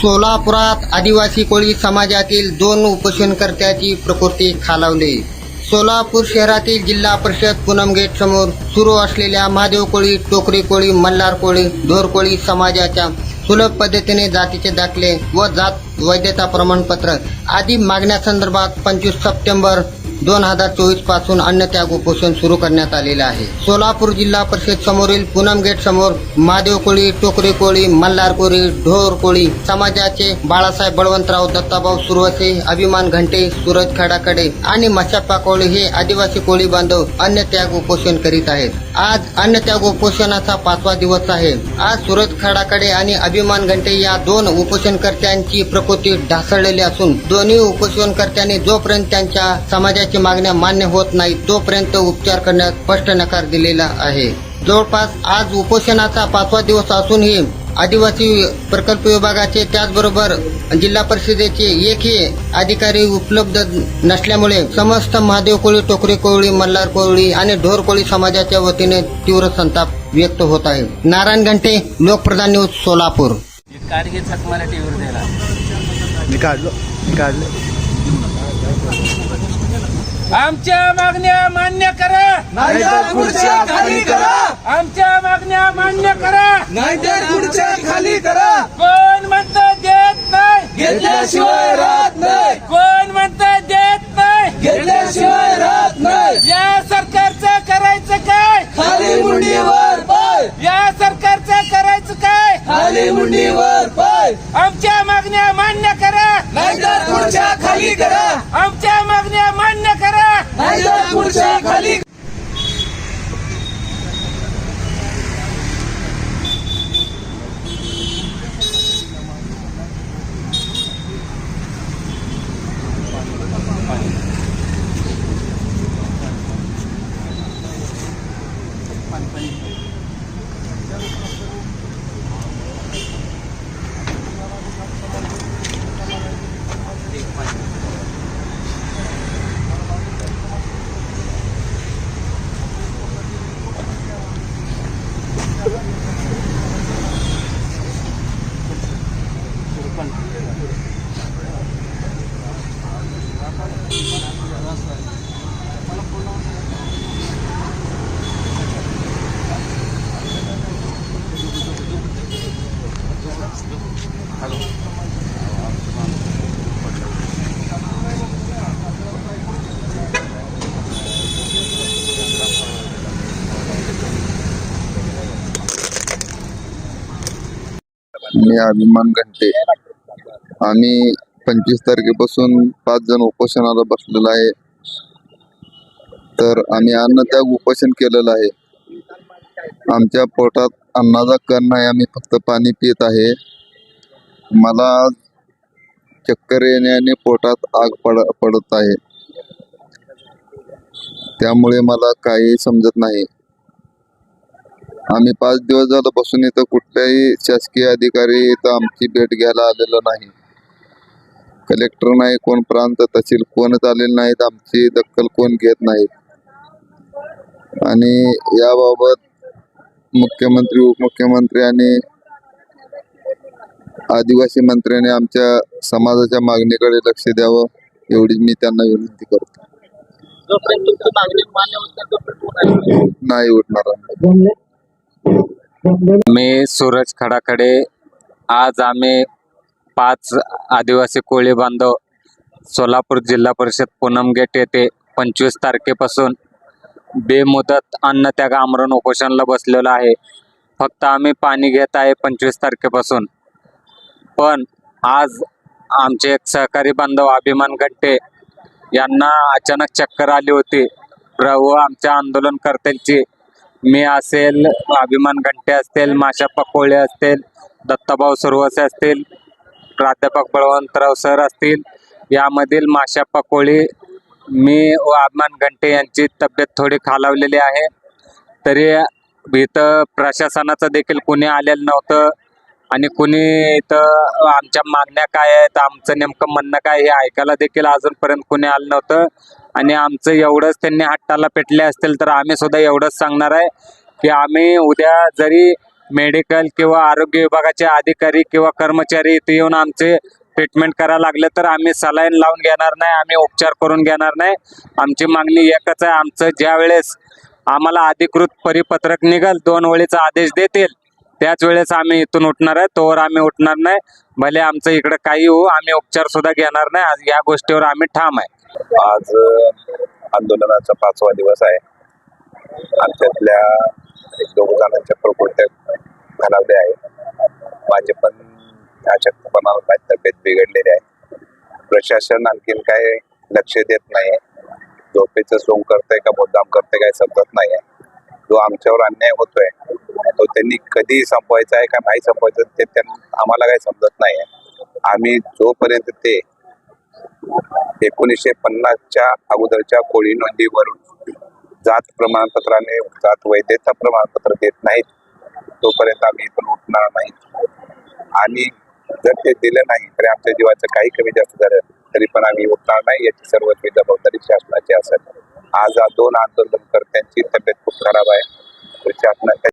सोलापुरात आदिवासी कोळी समाजातील दोन उपोषणकर्त्याची प्रकृती खालावली. सोलापूर शहरातील जिल्हा परिषद पूनम गेट समोर सुरू असलेल्या महादेव कोळी टोकरी कोळी मल्हार कोळी धोरकोळी समाजाच्या सुलभ पद्धतीने जातीचे दाखले व जात वैधता प्रमाणपत्र आदी मागण्यासंदर्भात पंचवीस सप्टेंबर दोन हजार चोवीसपासून अन्नत्याग उपोषण सुरू करण्यात आलेले आहे. सोलापूर जिल्हा परिषद समोरील पूनम गेट समोर महादेव कोळी टोकरी कोळी मल्हार कोळी ढोर कोळी समाजाचे बाळासाहेब बळवंतराव दत्ताभाऊ सुरवसे अभिमान घंटे सूरज खडाकडे आणि मशाप्पा कोळी हे आदिवासी कोळी बांधव अन्नत्याग उपोषण करीत आहेत. आज अन्नत्याग उपोषणाचा पाचवा दिवस आहे. आज सूरज खडाकडे आणि अभिमान घंटे या दोन उपोषणकर्त्यांची प्रकृती ढासळलेली असून दोन्ही उपोषणकर्त्यांनी जोपर्यंत त्यांच्या समाजाच्या मागण्या मान्य होत नाही तोपर्यंत उपचार करण्यास स्पष्ट नकार दिलेला आहे. जवळपास आज उपोषणाचा पाचवा दिवस असूनही आदिवासी प्रकल्प विभागाचे त्याचबरोबर जिल्हा परिषदेचे एकही अधिकारी उपलब्ध नसल्यामुळे समस्त महादेव कोळी टोकरी कोळी मल्हार कोळी आणि ढोर कोळी समाजाच्या वतीने तीव्र संताप व्यक्त होत आहे. नारायण घंटे लोकप्रधान न्यूज सोलापूर. मी काढलो मी काढलो. आमच्या मागण्या मान्य करा. नाहीतर खुर्च्या खाली करा. आमच्या मागण्या मान्य करा. नाहीतर खुर्च्या खाली करा. कोण म्हणतं देत नाही? घेतल्याशिवाय राहत नाही. कोण म्हणतं देत नाही? घेतल्याशिवाय राहत नाही. या सरकारचं करायचं काय? खाली मुंडीवर पाय. या सरकारचं करायचं काय? खाली मुंडीवर पाय. आमच्या मागण्या मान्य करा. नाहीतर खुर्च्या खाली करा. आमच्या मी अभिमान घंटे आम्ही पंचवीस तारखेपासून पाच जण उपोषणाला बसलेलो आहे. तर आम्ही अन्नत्याग उपोषण केलेलं आहे. आमच्या पोटात अन्नाचा कण नाही आम्ही फक्त पाणी पित आहे. मला चक्कर येण्याने पोटात आग पड पडत आहे. त्यामुळे मला काही समजत नाही. आम्ही पाच दिवस झालं बसून इथं कुठल्याही शासकीय अधिकारी इथं आमची भेट घ्यायला आलेला नाही. कलेक्टर नाही कोण प्रांत तहसील कोणच आलेले नाहीत आमची दखल कोण घेत नाहीत. आणि याबाबत मुख्यमंत्री उपमुख्यमंत्री आणि आदिवासी मंत्र्यांनी आमच्या समाजाच्या मागणीकडे लक्ष द्यावं एवढी मी त्यांना विनंती करतो. नाही उठणार आम्ही. मी सूरज खडाकडे आज आम्ही पाच आदिवासी कोळी बांधव सोलापूर जिल्हा परिषद पूनम गेट येथे पंचवीस तारखेपासून बेमुदत अन्नत्याग आमरण उपोषणला बसलेलो आहे. फक्त आम्ही पाणी घेत आहे पंचवीस तारखेपासून. पण आज आमचे एक सहकारी बांधव अभिमान घंटे यांना अचानक चक्कर आली होती. प्र- व आमच्या आंदोलनकर्त्यांची मी असेल अभिमान घंटे असतील माशा पकोळे असतील दत्ताभाऊ सुरवसे असतील प्राध्यापक बळवंतराव सर असतील यामधील माशा पकोळी मी व अभिमान घंटे यांची तब्येत थोडी खालावलेली आहे. तरी इथं प्रशासनाचं देखील कुणी आलेलं नव्हतं आणि कुणी इथं आमच्या मागण्या काय आहेत आमचं नेमकं म्हणणं काय हे ऐकायला देखील अजूनपर्यंत कुणी आलं नव्हतं. आणि आमचं एवढंच त्यांनी हट्टाला पेटले असतील तर आम्ही सुद्धा एवढंच सांगणार आहे की आम्ही उद्या जरी मेडिकल किंवा आरोग्य विभागाचे अधिकारी किंवा कर्मचारी इथे येऊन आमचे ट्रीटमेंट करायला लागले तर आम्ही सलाईन लावून घेणार नाही आम्ही उपचार करून घेणार नाही. आमची मागणी एकच आहे आमचं ज्या वेळेस आम्हाला अधिकृत परिपत्रक निघाल दोन वेळेचा आदेश देतील त्याच वेळेस आम्ही इथून उठणार आहे तोवर आम्ही उठणार नाही. भले आमचं इकडं काही होऊ आम्ही उपचार सुद्धा घेणार नाही या गोष्टीवर आम्ही ठाम आहे. आज आंदोलनाचा पाचवा दिवस आहे. आमच्यातल्या एक दोघ जणांच्या प्रकृत्या घालवल्या आहे माझे पण अशक्तपणाला तब्येत बिघडलेली आहे. प्रशासन आणखीन काय लक्ष देत नाही झोपेचं सोंग करतंय का मुद्दाम करतंय काय समजत नाही जो आमच्यावर अन्याय होतोय तो त्यांनी कधी संपवायचा आहे का नाही संपवायचं ते त्यांना आम्हाला काही समजत नाही आम्ही जोपर्यंत ते एकोणीसशे पन्नासच्या अगोदरच्या कोळी नोंदीवरून जात प्रमाणपत्राने जात वैधता प्रमाणपत्र देत नाहीत. तोपर्यंत आम्ही इथून उठणार नाही. आणि जर ते दिलं नाही तरी आमच्या जीवाचं काही कमी जास्त झालं तरी पण आम्ही उठणार नाही. याची सर्वस्वी जबाबदारी शासनाची असेल. आज दोन आंदोलनकर्त्यांची तब्येत खूप खराब आहे. शासनाच्या